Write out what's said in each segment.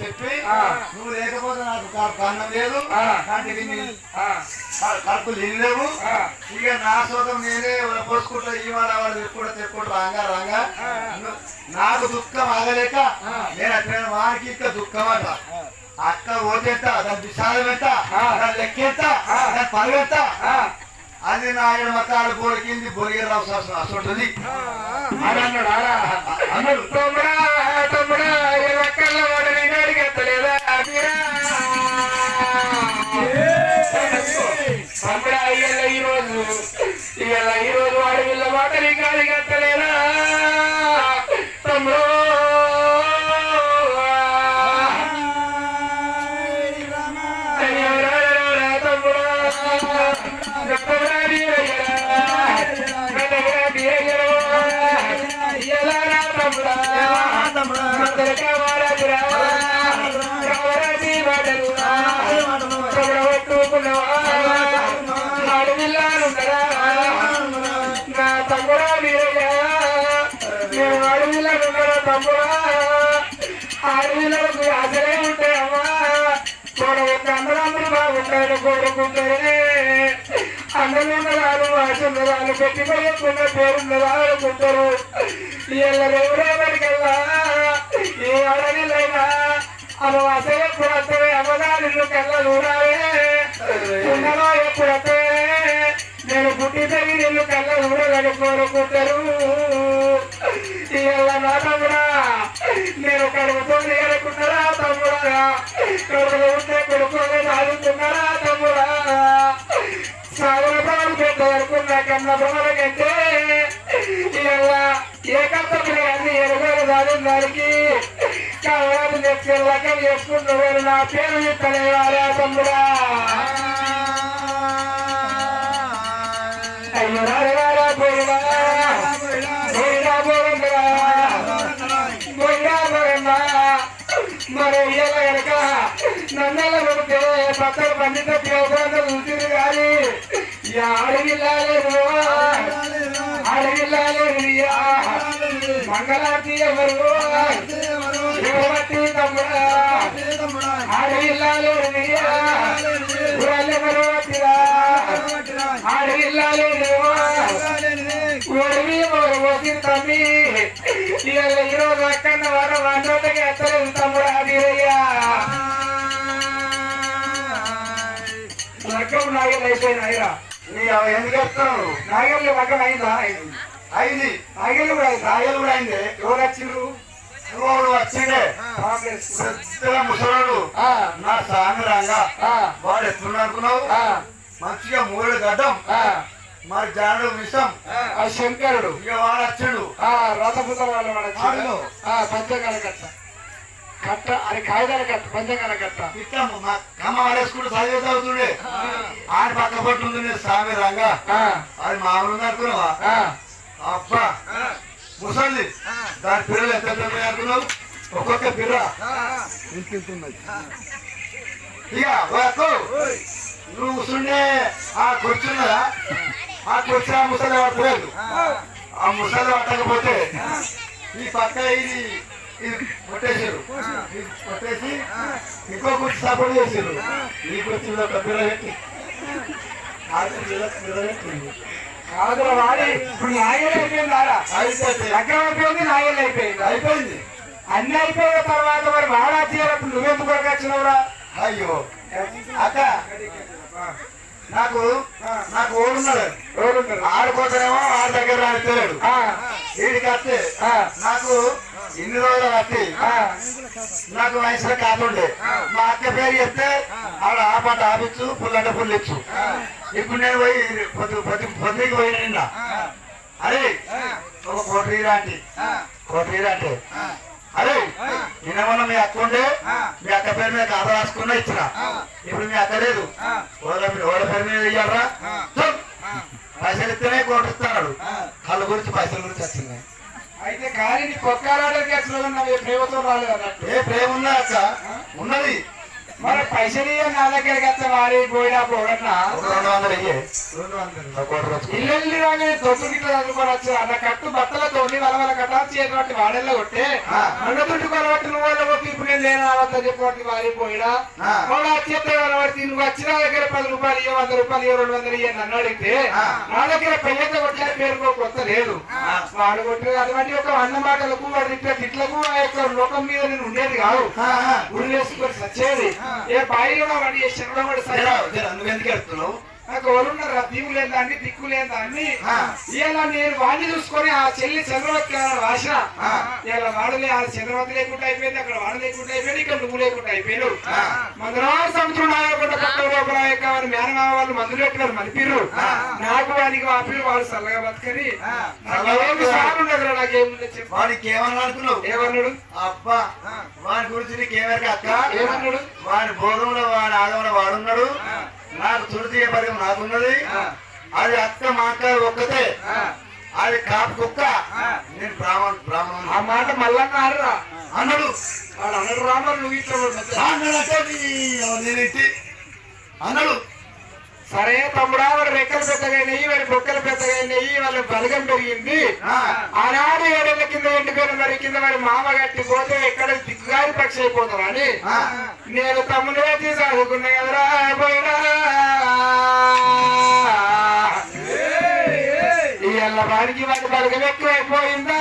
చెప్పి. నువ్వు లేకపోతే నాకు కన్నం లేదు. ఆ. కంటికి నీ- ఆ, క- కడుపులు ఇల్లు లేవు. ఇక నా సోదం నేనే పోసుకుంటా ఈ వాడ వాడు తెచ్చుకుంటా తెచ్చుకుంటా రాంగా రాంగా. నాకు దుఃఖం ఆగలేక నేను అట్లా వానికి ఇంకా దుఃఖం అంట. అక్క ఓటెంత దాని విశాలం ఎంత. దాని లెక్క ఎంత? దాని పరువు ఎంత? అది నా ఎడమకాలు బొరికింది బొరిగిరావు శాసనం అసలుంటుంది అని అన్నాడు ఆడా అన్నాడు తమ్ముడా ఇవాళ ఈ రోజు ఇవాళ ఈ రోజు వాడు వీళ్ళ మాట నీకు అడిగెత్తలేదా తమ్ముడు? నా తమ్ముడా వీరయ్య నేను అడవిలో తమ్ముడా అడవిలకు అసలే ఉంటాయమ్మా మన ఒక అందరూ బాగుంటారు కోరుకుంటారే అందరున్నదాలు ఆశున్నదాలు పెట్టిపోయకుండా పేరున్నదాలు అనుకుంటారు వీళ్ళ రేవురేపటికల్లా ఏ అడవిలైనా అవి అసలు ఎప్పుడు వస్తాయి అమ్మదాని కల్లా చూడాలి ఎప్పుడు పుట్టి కళ్ళ చూడాలని కోరుకుంటారు. ఇవాళ నా తమ్ముడా నేను కడుపుతో నేర్చుకున్నారా తమ్ముడా? కడుపులో ఉంటే కొడుకుని సాగుతున్నారా తమ్ముడా? సాగుల పనులు పెద్ద వరకు నా కన్న పనుల కంటే ఇవాళ ఏ అన్ని ఎరుగోలు సాగిన దానికి కావాలి నెక్స్ట్ లెక్క చేసుకుంటున్నారు నా పేరు ఇస్తలేవారా తమ్ముడా? మరి ఇయ్యాల కనుక నన్నెల కొడితే పక్కన పండిత ప్రోగ్రాంలు చూసింది కానీ ఇక అడవిల్లాలేదు అడవిల్లాలేదు మంగళార్తి ఎవరు ఎవరట్టి తమ్ముడా అడవిల్లాలేదు ఎవరు పట్టిరా అడవిల్లాలేదు తమ్మి తమ్ముడు అడిరయ్యా లగ్గం నాగలు అయిపోయింది అయ్యా ఎందుకు చెప్తావు నాగళ్ళు లగ్గం అయిందా అయింది నాగళ్ళు కూడా అయింది రాయలు కూడా అయింది ఎవరు వచ్చిండ్రు ఎవరు వచ్చిండే. ముసలాడు. ఆ, నా సామి రంగా ఆ, వాడు ఎట్లున్నా అనుకున్నావు? ఆ, మంచిగా మూడు గడ్డం. ఆ, మరి జాడు విషం. ఆ. శంకరుడు. ఇక వాడు వచ్చాడు. ఆ రథపుత్ర వాళ్ళ వాడు పంచకాల కట్ట కట్ట అది కాగితాల కట్ట పంచకాల కట్ట ఇట్లా కమ్మ వాడేసుకుంటూ చదివే చదువుతుండే. ఆడ పక్క పట్టు ఉంది నీ సామి రంగా. ఆ, అది మామూలు అనుకున్నావా? అబ్బా. ముసలి దాని పిల్లలు ఎంత పెద్ద అనుకున్నావు ఒక్కొక్క పిల్ల ఇక వాకు నువ్వు కూర్చుండే ఆ కూర్చున్నదా ఆ కూర్చు ఆ ముసలి పట్టలేదు ఆ ముసలి పట్టకపోతే ఈ పక్క ఇది ఇది కొట్టేసారు కొట్టేసి ఇంకో కుర్చీ సపోర్ట్ చేసారు ఈ కుర్చీలో ఒక పిల్ల పెట్టి. ఆ పిల్ల పిల్ల పెట్టింది కాదురా వాడి. ఇప్పుడు నాయలు అయిపోయింది ఆడ అయిపోతే లగ్గం అయిపోయింది నాయలు అయిపోయింది. అయిపోయింది. అన్ని అయిపోయిన తర్వాత మరి వాడా తీయనప్పుడు నువ్వెందుకు వచ్చినవురా? అయ్యో. అక్క నాకు నాకు ఓడున్నాడు ఎవరున్నారు ఆడుకోతేనేమో ఆడ దగ్గర రానిస్తలేడు ఆ, వీడికి వస్తే నాకు ఇన్ని రోజులు ఆ, నాకు వయసులో కాతుండే మా అక్క పేరు చెప్తే ఆడ ఆ పాట ఆపించు పుల్లంటే పుల్లు ఇచ్చు ఇప్పుడు నేను పోయి పొద్దు పొద్దు పొద్దుకి పోయిన నిన్న అరే ఒక కోటి రాంటి కోటి రాంటి అరే నిన్న మొన్న మీ అక్క ఉండే మీ అక్క పేరు మీద ఖాతా రాసుకున్నా ఇచ్చిన. ఇప్పుడు మీ అక్క లేదు. ఓళ్ళ ఓళ్ళ పేరు మీద ఇయ్యాలరా పైసలు ఇస్తేనే కోటి ఇస్తున్నాడు కళ్ళ గురించి పైసల గురించి వచ్చింది. అయితే కానీ నీ కొక్కారాడకి వచ్చిన ప్రేమతో రాలేదు అన్నట్టు. ఏ ప్రేమ ఉందా అక్క? ఉన్నది. మరి పైసలు నా దగ్గరికి వారి పోయినా పోగట్నా రెండు వందలు ఇయ్యే రోజుకు ఇల్లు గిట్ల అన్న కట్టు బట్టలతో వాళ్ళ వాళ్ళ కట్టాల్సి చేటువంటి వాడల్లో కొట్టే ఆ. నన్ను తుట్టు కొలబట్టి నువ్వు వాళ్ళ కొట్టి ఇప్పుడు నేను లేను రావద్దని చెప్పి వారి పోయినా. వాళ్ళు వచ్చేస్తే కొలబట్టి నువ్వు వచ్చిన దగ్గర పది రూపాయలు ఇయ్య వంద రూపాయలు ఇయ్య రెండు వందలు ఇయ్య నన్ను అడిగితే. నా దగ్గర పెళ్ళంత కొట్టిన పేరుకో కొత్త లేదు. వాడు కొట్టిన అటువంటి ఒక అన్న మాటలకు వాడి తిట్ల తిట్లకు ఆ యొక్క లోకం మీద నేను ఉండేది కాదు. గురి వేసుకొని సచ్చేది ఏ బాయిలో వాడి శరణం వాడి సరే నువ్వెందుకు నాకు ఎవరున్నారు దీవు లేదాన్ని దిక్కు లేదాన్ని ఆ. ఇలా నేను వాడిని చూసుకొని ఆ చెల్లి చంద్రవతి వాసిన ఆ. ఇలా వాడలే ఆ చంద్రవతి లేకుండా అయిపోయింది అక్కడ వాడ లేకుండా అయిపోయింది ఇక్కడ నువ్వు లేకుండా అయిపోయావు ఆ. మందులో సముద్రం నాయకుండా కొత్త లోపల కావాలి వాళ్ళు మందులు పెట్టినారు మలిపిర్రు ఆ. నాకు వానికి వాపిరు వాళ్ళు చల్లగా బతకని. వాడికి ఏమన్నా అనుకున్నావు ఏమన్నాడు? అబ్బా వాడి గురించి నీకేమేరకు అక్క? ఏమన్నాడు? వాడి భోగంలో వాడి ఆగంలో వాడున్నాడు? నాకు తుడిచి పరిగం నాకున్నది. అది అక్క మా అక్క ఒక్కతే. అది కాపు కుక్క. నేను బ్రాహ్మణ బ్రాహ్మణుడు ఆ మాట మల్లన్న ఆడరా అన్నాడు వాడు అన్నాడు రామర్ నువ్వు ఇట్లా ఇట్టి అన్నాడు సరే తమ్ముడా వాడు రెక్కలు పెద్దగైనాయి వాడి బొక్కలు పెద్దగైనాయి వాళ్ళ బలగం పెరిగింది. ఆనాడు ఏడేళ్ళ కింద ఎండిపోయిన మరి కింద వాడి మామ గట్టి పోతే ఎక్కడ దిక్కుగారి పక్షి అయిపోతారు అని. నేను తమ్ముడు వచ్చి చదువుకున్నా కదరా పోయినా ఈ ఎల్ల వాడికి వాడి బలగం ఎక్కువైపోయిందా?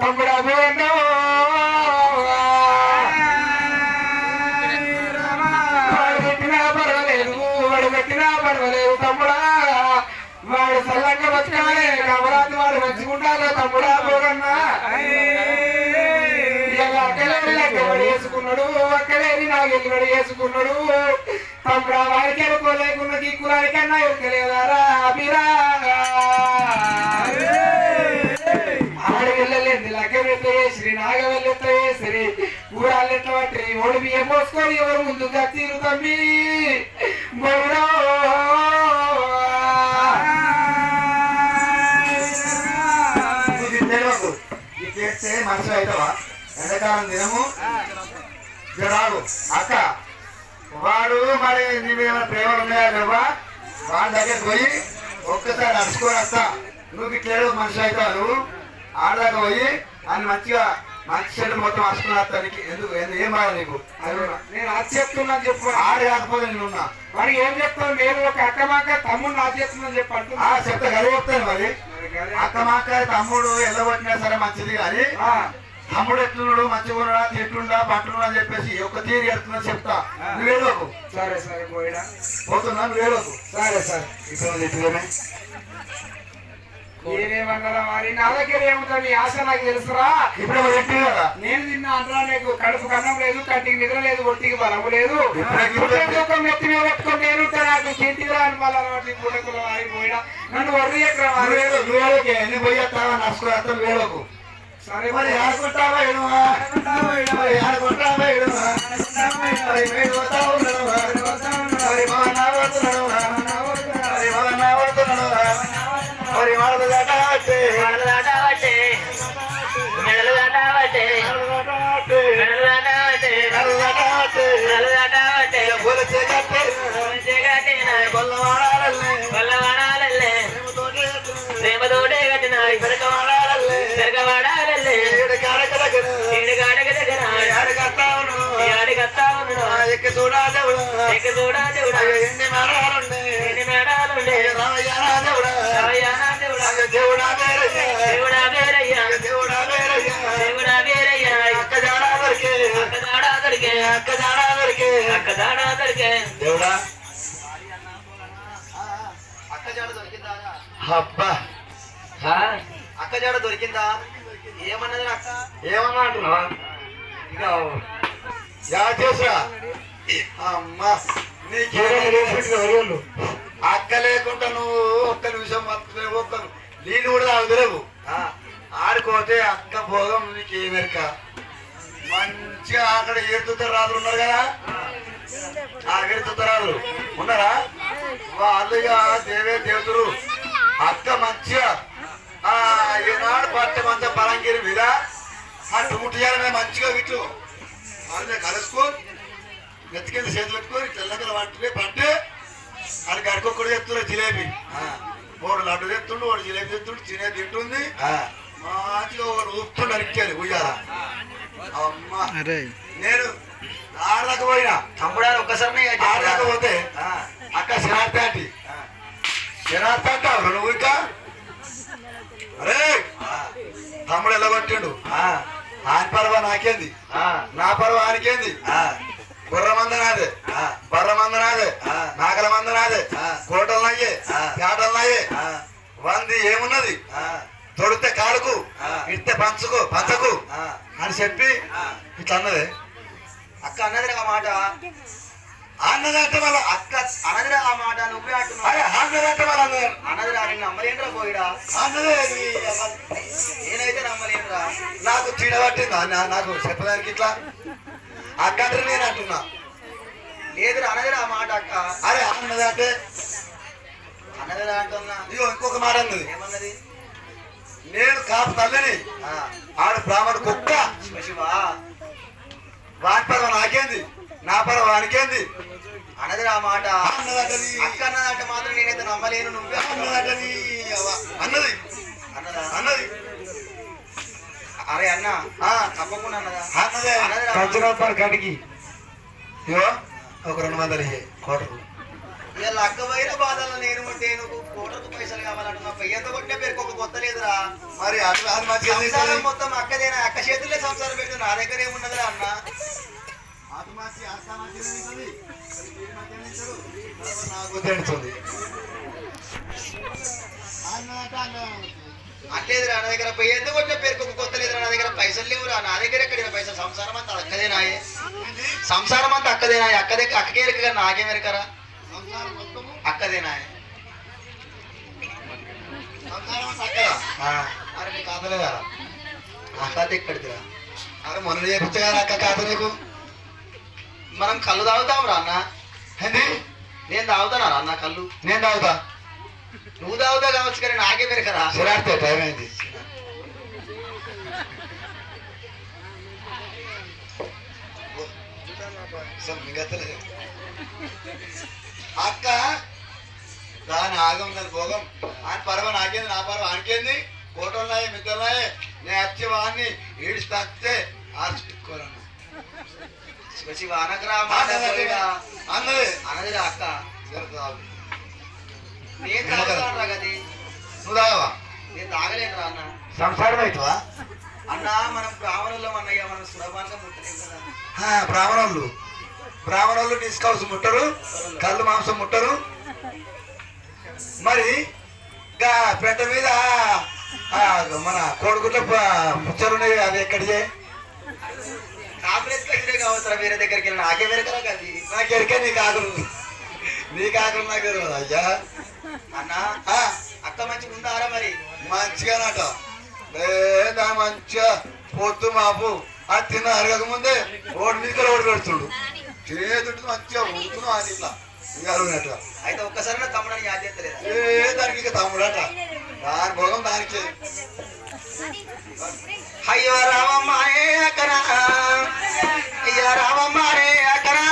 తమ్ముడా పోయినా అక్కలేని నాగెల్లిబడి వేసుకున్నాడు తమ్ముడా వాడికి అనుకోలేకున్న దిక్కులానికన్నా ఎక్కలేదారా అభిరా ఆడ వెళ్ళలేదు లగ్గమెత్తే శ్రీ నాగవెల్లెత్తే శ్రీ. ఊరాలెట్లబట్టి ఓడి బియ్యం పోసుకొని ఎవరు ముందుగా తీరు తమ్మి? బొమ్మడో. ఇది తెలియకు ఇది చేస్తే మనిషి అవుతావా? ఎండాకాలం దినము. జరాడు అక్క వాడు మరి నీ మీద ప్రేమలు ఉన్నాయా లేవా వాడి దగ్గరికి పోయి ఒక్కసారి వస్తా. నువ్వు ఇట్లేడు మనిషి అవుతావు. ఆడదాకా పోయి అని మంచిగా మంచి చెడు మొత్తం అడుచుకుని వస్తా నీకు. ఎందుకు? ఎందు- ఏం రాదు నీకు? నేను అది చెప్తున్నాను చెప్పు. ఆడు కాకపోతే నేనున్నా మరి ఏం చెప్తాను నేను ఒక అక్క మాక తమ్ముడు నా చెప్తున్నాను చెప్పు ఆ అంటున్నా చెప్తా కలిగి చెప్తాను మరి. అక్క మాక తమ్ముడు ఎల్లగొట్టినా సరే మంచిది కానీ ఆ, తమ్ముడు ఎట్లున్నాడు? మంచిగా ఉన్నాడా? తిట్టుండా పట్టుడా అని చెప్పేసి ఒక తీరు ఎడుతున్నా చెప్తా. నువ్వేలోకు. సరే సరే పోయినా. పోతున్నా నువ్వేలోకు. సరే సరే. ఇక్కడ మరి? నా దగ్గర ఏముంటుంది ఆశ నాకు తెలుసురా. ఇప్పుడు కదా? నేను అంటారా నీకు కడుపు కన్నం లేదు కంటికి నిద్ర లేదు ఒంటికి బలము లేదు. ఇప్పుడే పుట్టేది ఒక మెత్తి మీద పెట్టుకొని నేను ఆగిపోయినా నన్ను వర్రి ఎక్కడ నువ్వేలో నువ్వేలోకి ఎన్ని పోయి నడుచుకుని మరి ఆడుకుంటావా ఎడువా ఉన్నాడు ఎక్క చూడా దేవుడా ఎన్ని మేడాలుండే? రవయ్యానా దేవుడా దేవుడా వేరయ్యా దేవుడా వేరయ్యా అక్క జాడా దొరికే అక్క జాడా దొరికే దేవుడా అక్క జాడ దొరికిందా అబ్బా! అక్క జాడ దొరికిందా? ఏమన్నది అక్క? ఏమన్నా అంటున్నావా? ఇక యా నీకేమో అక్క లేకుండా నువ్వు ఒక్క నిమిషం బతకలేవు ఒక్క నీళ్ళు కూడా తాగుతలేవు ఆడుకోతే అక్క భోగం నీకు ఏమెరక మంచిగా అక్కడ ఏడుతున్నారు ఉన్నారు కదా? ఆఖరి తుత్తరాలు ఉన్నారా? వాళ్ళు ఇక దేవే దేవతలు. అక్క మంచిగా ఈనాడు పట్ట మంచి పలంగిరి మీద ఆ మీద మంచిగా ఇట్లు వాళ్ళని కలుసుకో. నెత్తికెళ్ళి చేతులు పెట్టుకొని తెల్లగల పట్టుకుని పట్టే అది గడికొక్కడు తెస్తున్నా జిలేబీ. వాడు లడ్డు తెస్తుండు వాడు జిలేబీ తెస్తుండు తినే తింటుంది. మంచిగా వాడు ఊపుతున్నాడు ఇచ్చేది ఉయ్యాల. అమ్మా. నేను ఆడదాకా పోయినా. తమ్ముడారు ఒక్కసారి ఆడదాకా పోతే అక్క శనార్థాటి శనార్థాట నువ్వు ఇంకా? అరే. తమ్ముడు ఎలా కొట్టిండు ఆయన పర్వ నాకేంది? నా పర్వ ఆయనకేంది? గుర్ర మంద నాదే బర్ర మంద నాదే నాగల మంద నాదే కోటలు నాయే పేటలు నాయే వంది ఏమున్నది? తొడితే కాడుకు ఇడితే పంచుకు పంచకు అని చెప్పి ఇట్లా అన్నది. అక్క అన్నది మాట. అన్నది అంటే మళ్ళీ అక్క అన్నది ఆ మాట నువ్వే అంటున్నావు. అరే అన్నది అంటే మళ్ళీ అన్నది అన్నది రా నేను నమ్మలేనురా పోయిడా అన్నదే. నీ అమ్మ. నేనైతే నమ్మలేనురా. నాకు చీడబట్టిందా? నా- నాకు చెప్పడానికి ఇట్లా? అక్కంటే నేను అంటున్నా. లేదురా అన్నది ఆ మాట అక్క. అరే అన్నది అంటే అన్నది అంటున్నా. ఇగో ఇంకొక మాట అన్నది. ఏమన్నది? నేను కాపు తల్లిని. ఆడు బ్రాహ్మణ కుక్క. శివ శివా. వాని పర్వ నాకేంది? నా పర్వ వానికేంది? అన్నది ఆ మాట. అక్క అన్నదంటే మాత్రం నేనైతే నమ్మలేను నువ్వే. అన్నది. అన్నదా? అన్నది. అరే అన్న తప్పకుండా అన్నదా? కడిగి ఒక రెండు వందలు ఇయ్యి, కోటకు. వీళ్ళ అక్క పోయిన బాధలు నేను ఉంటే నువ్వు కోటకు పైసలు కావాలంటున్నావు. పెయ్యంత కొట్టిన పేరుకు ఒక కొత్త లేదురా. మరి అది. మొత్తం అక్కదేనా? అక్క చేతుల్లో సంసారం పెట్టు నా దగ్గర ఏమున్నదిరా అన్న? అట్లేదు రా నా దగ్గర ఎందుకు వచ్చిన పేరు కొత్త లేదు నా దగ్గర. పైసలు లేవు రా. నా దగ్గర ఎక్కడ పైసలు? సంసారం అంతా అక్కదే నాయే. సంసారం అంతా అక్కదేనాయే అక్క దగ్గర అక్కకే ఎరక నాకేం ఎరకరా సంసారం నాయ. సంసారం అంతా అరే నీకు కాదలేదా అక్క ఎక్కడిదిరా అరే మొన్న చేపించగా అక్క కాదు నీకు. మనం కళ్ళు తాగుతాం రా అన్న. ఏంది? నేను తాగుతానా రా అన్న కళ్ళు? నేను తాగుతా. నువ్వు తాగుతా కావచ్చు కానీ నాకే పెరకరా సిరాడితే టైం అయింది. అక్క దాని ఆగం దాని భోగం. ఆయన పర్వ నాకేంది నా పర్వ ఆనికేంది కోటలున్నాయి మిద్దలున్నాయి నేను వచ్చి వాడిని తాకితే ఆర్చుకోరన్న శివ అనకరా. అన్నది. అక్క. నేను తాగుతాను గది. నువ్వు తాగవా? నేను తాగలేనురా అన్న. సంసారం అవుతావా అన్న మనం బ్రాహ్మణుల్లో అన్నయ్య మనం సులభంగా కదా. బ్రాహ్మణులు. బ్రాహ్మణులు డిస్కౌంట్స్ ముట్టరు. కళ్ళు మాంసం ముట్టరు. మరి పెద్ద మీద మన కోడిగుడ్ల ముచ్చరున్నాయి అది ఎక్కడిదే కాంగ్రెస్ కచ్చితే కావచ్చురా వేరే దగ్గరికి వెళ్ళి నాకే పెరకరా గది నాకు ఎరికే నీకు ఆకులు నీకు ఆకులు నాకు తెలియదు. అయ్యా. అన్న అక్క మంచిగా ఉందారా మరి? మంచిగానట లేదా మంచిగా పొద్దు మాపు. అది తిన్న అరగక ముందే ఓడి మీద ఓడి పెడుతుండు చేతుంటే మంచిగా ఊరుతున్నావు అని ఇట్లా. ఇంకా అరుగునట్టు అయితే ఒక్కసారి నా తమ్ముడని యాద చేస్తలేదా? ఏ దానికి ఇక తమ్ముడట? దాని భోగం దానికి. అయ్యో రామమ్మారే అక్కరా. అయ్యో రామమ్మారే అక్కరా.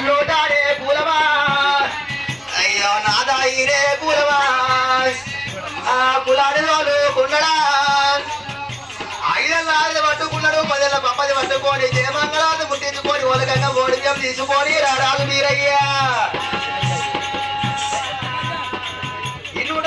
మంగళోటాడే పూలవా అయ్యో నాదాయిరే పూలవా ఆ కులాడి వాళ్ళు కుండడా ఐదెళ్ళ ఆరులు పట్టుకున్నాడు పదేళ్ళ పప్పది పట్టుకొని జయమంగళాలు ముట్టించుకొని వాళ్ళకన్నా ఓడిజం తీసుకొని రాడాలు మీరయ్యా. ఇల్లుడ